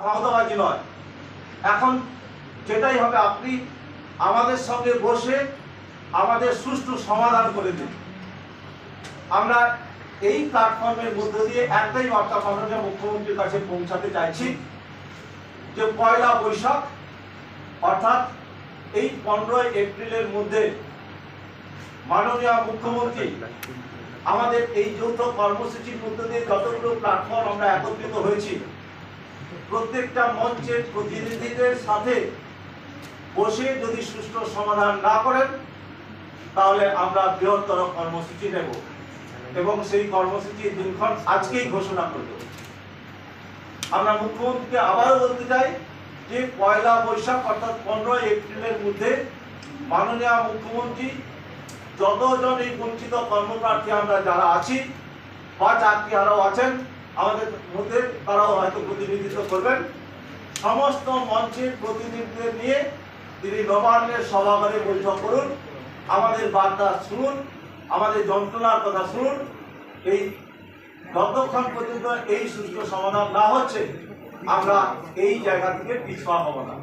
ক্ষমতাবাজি নয়। এখন যেটাই হবে, আপনি আমাদের সঙ্গে বসে আমাদের সুষ্ঠু সমাধান করে দিন। আমরা এই প্ল্যাটফর্মের মধ্য দিয়ে একটাই বার্তা মাননীয় মুখ্যমন্ত্রীর কাছে পৌঁছাতে চাইছি যে পয়লা বৈশাখ, অর্থাৎ এই পনেরোই এপ্রিলের মধ্যে মাননীয় মুখ্যমন্ত্রী আমাদের এই যৌথ কর্মসূচির মধ্যে দিয়ে যতগুলো প্ল্যাটফর্ম আমরা একত্রিত হয়েছি প্রত্যেকটা মঞ্চের প্রতিনিধিদের সাথে বসে যদি সুষ্ঠু সমাধান না করেন, তাহলে আমরা বৃহত্তর কর্মসূচি নেব এবং সেই কর্মসূচি দিনক্ষণ আজকেই ঘোষণা করব। আমরা মুখ্যমন্ত্রীকে আবারও বলতে চাই যে পয়লা বৈশাখ অর্থাৎ পনেরোই এপ্রিলের মধ্যে মাননীয় মুখ্যমন্ত্রী যতজন এই বঞ্চিত কর্মপ্রার্থী আমরা যারা আছি বা চাকরি আরও আছেন আমাদের মধ্যে তারাও হয়তো প্রতিনিধিত্ব করবেন। সমস্ত মঞ্চের প্রতিনিধিদের নিয়ে তিনি নবান্নের সভাঘরে বৈঠক করুন, আমাদের বার্তা শুনুন, আমাদের যন্ত্রণার কথা শুনুন। এই যতক্ষণ পর্যন্ত এই সুষ্ঠু সমাধান না হচ্ছে, আমরা এই জায়গা থেকে পিছপা হব না।